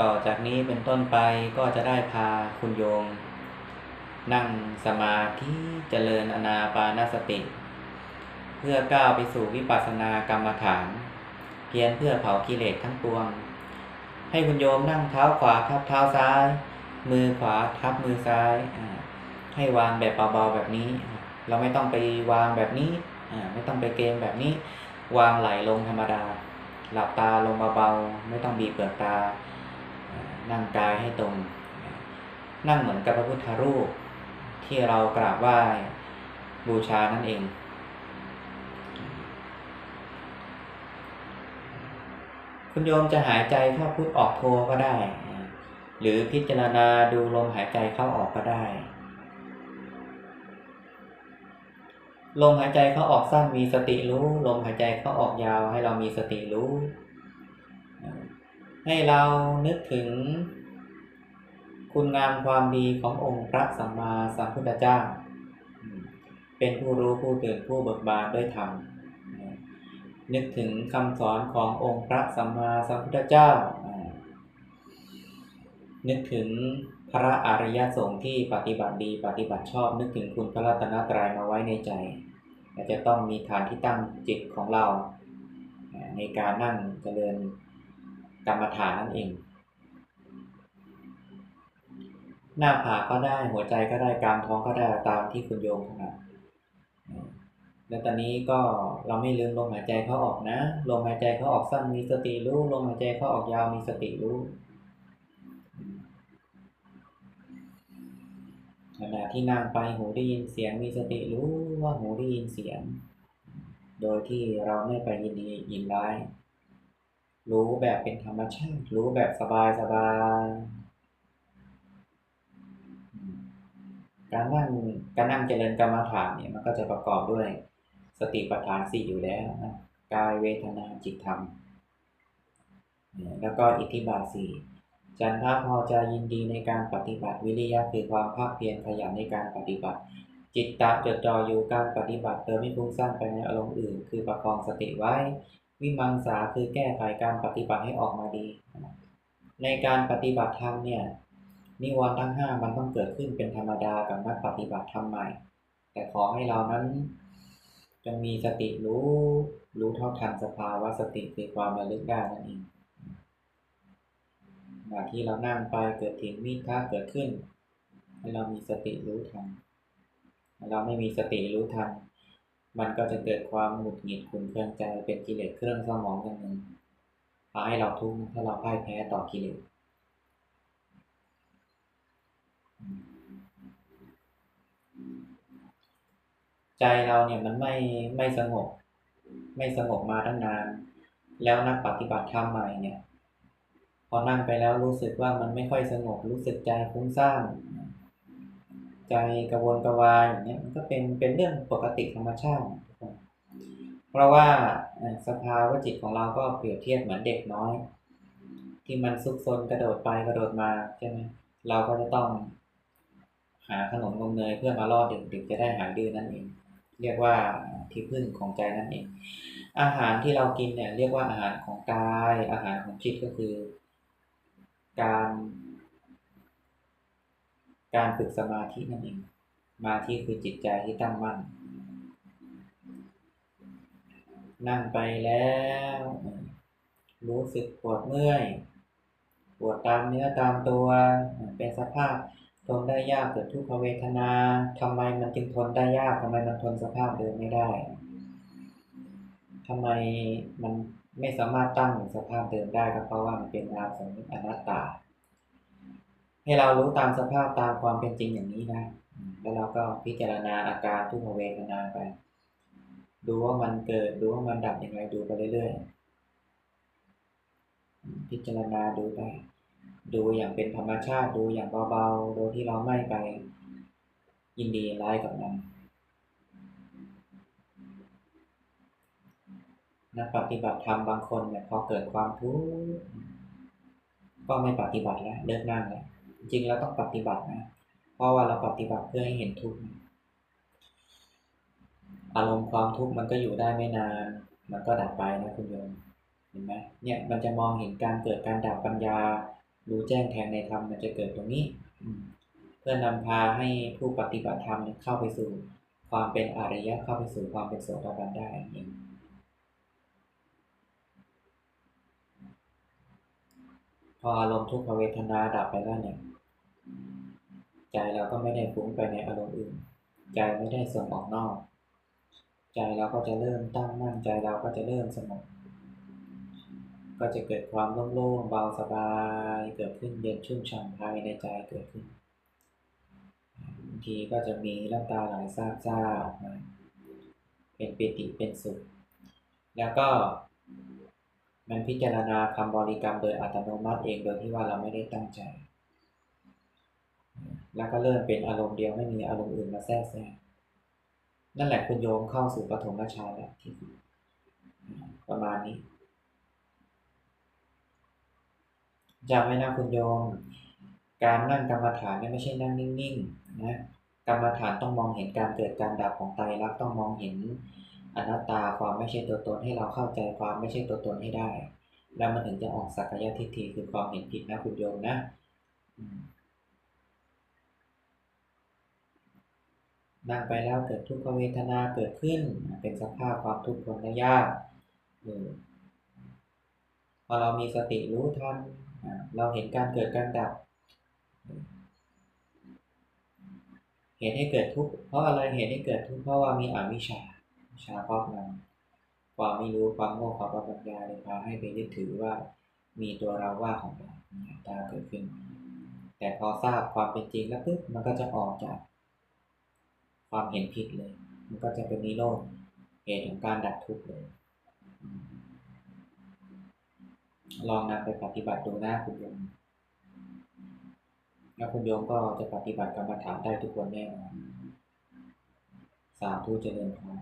ต่อจากนี้เป็นต้นไปก็จะได้พาคุณโยม นั่งสมาธิเจริญอนาปานสติ เพื่อก้าวไปสู่วิปัสสนากรรมฐาน เพียรเพื่อเผากิเลสทั้งปวง ให้คุณโยมนั่งเท้าขวาทับเท้าซ้าย มือขวาทับมือซ้าย ให้วางแบบเบาๆแบบนี้ เราไม่ต้องไปวางแบบนี้ ไม่ต้องไปเกรงแบบนี้ วางไหลลงธรรมดา หลับตาลงเบาๆไม่ต้องบีบเปลือกตา นั่งกายให้ตรง นั่งเหมือนกับพระพุทธรูป ที่เรากราบไหว้บูชานั่นเอง คุณโยมจะหายใจเข้าพุทออกโทก็ได้ หรือพิจารณาดูลมหายใจเข้าออกก็ได้ลมหายใจเข้าออกสั้นมีสติรู้ ลมหายใจเข้าออกยาวให้เรามีสติรู้ ให้เรานึกถึง คุณงามความดีขององค์พระสัมมาสัมพุทธเจ้า เป็นผู้รู้ผู้ตื่นผู้เบิกบานด้วยธรรมนึกถึงคำสอนขององค์พระสัมมาสัมพุทธเจ้า นึกถึงพระอริยสงฆ์ที่ปฏิบัติดีปฏิบัติชอบ นึกถึงคุณพระรัตนตรัยมาไว้ในใจและจะต้องมีฐานที่ตั้งจิตของเรา ในการนั่งเจริญ กรรมฐานนั่นเอง หน้าผากก็ได้หัวใจก็ได้กลางท้องก็ได้ตามที่คุณโยมถนัดแล้วตอนนี้ก็เราไม่ลืมลมหายใจเข้าออกนะ ลมหายใจเข้าออกสั้นมีสติรู้ ลมหายใจเข้าออกยาวมีสติรู้ขณะที่นั่งไปหูได้ยินเสียงมีสติรู้ว่าหูได้ยินเสียง โดยที่เราไม่ไปยินดียินร้าย รู้แบบเป็นธรรมชาติ รู้แบบสบายสบายการนั่งการนั่งเจริญกรรมฐานเนี่ยมันก็จะประกอบด้วยสติปัฏฐานสี่อยู่แล้วนะกายเวทนาจิตธรรม แล้วก็อิทธิบาทสี่จันทาพอจะยินดีในการปฏิบัติวิริยะคือความภาคเพียรขยันในการปฏิบัติ จิตตะจดจ่ออยู่การปฏิบัติเติมไม่ฟุ้งซ่านไปในอารมณ์อื่น คือประคองสติไว้ วิมังสาคือแก้ไขการปฏิบัติให้ออกมาดี ในการปฏิบัติธรรมเนี่ยนิวรณ์ทั้งห้ามันต้องเกิดขึ้นเป็นธรรมดากับนักปฏิบัติธรรมใหม่ แต่ขอให้เรานั้นจงมีสติรู้รู้เท่าทันสภาวะสติคือความระลึกได้นั่นเองขณะที่เรานั่งไปเกิดถิงมิท่าเกิดขึ้น ให้เรามีสติรู้ทันเราไม่มีสติรู้ทัน มันก็จะเกิดความหงุดหงิดขุ่นเคืองใจเป็นกิเลสเครื่องสมองอย่างหนึ่งพาให้เราทุกข์ถ้าเราพ่ายแพ้ต่อกิเลสใจเราเนี่ยมันไม่ไม่สงบ ไม่สงบมาตั้งนาน แล้วนักปฏิบัติธรรมใหม่เนี่ย พอนั่งไปแล้วรู้สึกว่ามันไม่ค่อยสงบรู้สึกใจฟุ้งซ่าน ใจกระวนกระวายอย่างเนี้ยมันก็เป็นเป็นเรื่องปกติธรรมชาติ เพราะว่าสภาวะจิตของเราก็เปรียบเทียบเหมือนเด็กน้อย ที่มันซุกซนกระโดดไปกระโดดมาใช่ไหมเราก็จะต้องหาขนมนมเนยเพื่อมาล่อเด็กๆจะได้หายดื้อนั่นเอง เรียกว่าที่พึ่งของใจนั่นเอง อาหารที่เรากินเนี่ยเรียกว่าอาหารของกาย อาหารของจิตก็คือ การ การฝึกสมาธินั่นเองมาที่คือจิตใจที่ตั้งมั่น นั่งไปแล้ว รู้สึกปวดเมื่อย ปวดตามเนื้อตามตัว เป็นสภาพทนได้ยากเกิดทุกขเวทนาทำไมมันจึงทนได้ยากทำไมมันทนสภาพเดิมไม่ได้ทำไมมันไม่สามารถตั้งสภาพเดิมได้ก็เพราะว่ามันเป็นอาสมิอนัตตา ให้เรารู้ตามสภาพตามความเป็นจริงอย่างนี้นะแล้วเราก็พิจารณาอาการทุกขเวทนาไป ดูว่ามันเกิดดูว่ามันดับยังไงดูไปเรื่อยๆพิจารณาดูไปดูอย่างเป็นธรรมชาติดูอย่างเบาๆโดยที่เราไม่ไปยินดีร้ายกับมันนักปฏิบัติธรรมบางคนเนี่ยพอเกิดความทุกข์ก็ไม่ปฏิบัติแล้วเลิกนั่งแล้ว จริงแล้วต้องปฏิบัตินะ เพราะว่าเราปฏิบัติเพื่อให้เห็นทุกข์อารมณ์ความทุกข์มันก็อยู่ได้ไม่นาน มันก็ดับไปนะคุณโยมเห็นไหมเนี่ยมันจะมองเห็นการเกิดการดับปัญญา รู้แจ้งแทงในธรรมมันจะเกิดตรงนี้เพื่อนำพาให้ผู้ปฏิบัติธรรมเข้าไปสู่ ความเป็นอริยะเข้าไปสู่ความเป็นโสดาบันได้องนี้ พออารมณ์ทุกขเวทนาดับไปแล้วเนี่ย ใจเราก็ไม่ได้ฟุ้งไปในอารมณ์อื่น ใจไม่ได้ส่งออกนอก ใจเราก็จะเริ่มตั้งมั่นใจเราก็จะเริ่มสงบก็จะเกิดความโล่งๆเบาสบายเกิดขึ้นเย็นชุ่มฉ่ำภายในใจเกิดขึ้นบางทีก็จะมีน้ำตาไหลซาบซ่าออกมาเป็นปิติเป็นสุข แล้วก็ มันพิจารณาคำบริกรรมโดยอัตโนมัติเองโดยที่ว่าเราไม่ได้ตั้งใจ แล้วก็เริ่มเป็นอารมณ์เดียวไม่มีอารมณ์อื่นมาแทรกแซงนั่นแหละคุณโยมเข้าสู่ปฐมฌานแล้วที่ประมาณนี้จำไว้นะคุณโยม การนั่งกรรมฐานเนี่ยไม่ใช่นั่งนิ่งๆนะกรรมฐานต้องมองเห็นการเกิดการดับของไตรลักษณ์ต้องมองเห็น อนัตตาความไม่ใช่ตัวตนให้เราเข้าใจความไม่ใช่ตัวตนให้ได้ แล้วมันถึงจะออกสักกายทิฏฐิคือความเห็นผิดนะคุณโยมนะนั่งไปแล้วเกิดทุกขเวทนาเกิดขึ้น เป็นสภาพความทุกข์ทนได้ยากพอเรามีสติรู้ทันเราเห็นการเกิดการดับ เหตุให้เกิดทุกข์เพราะอะไรเหตุให้เกิดทุกข์เพราะว่ามีอวิชชา ชาครอบงำความไม่รู้ความโง่ความปัญญาเลยพาให้ไปยึดถือว่ามีตัวเราว่าของเราตาเกิดขึ้น แต่พอทราบความเป็นจริงแล้วปุ๊บมันก็จะออกจาก ความเห็นผิดเลย มันก็จะเป็นนิโรธเหตุของการดับทุกข์เลย ลองนำไปปฏิบัติดูหน้าคุณโยมแล้วคุณโยมก็จะปฏิบัติกรรมฐานได้ทุกวันแน่นอนสาธุเจริญพร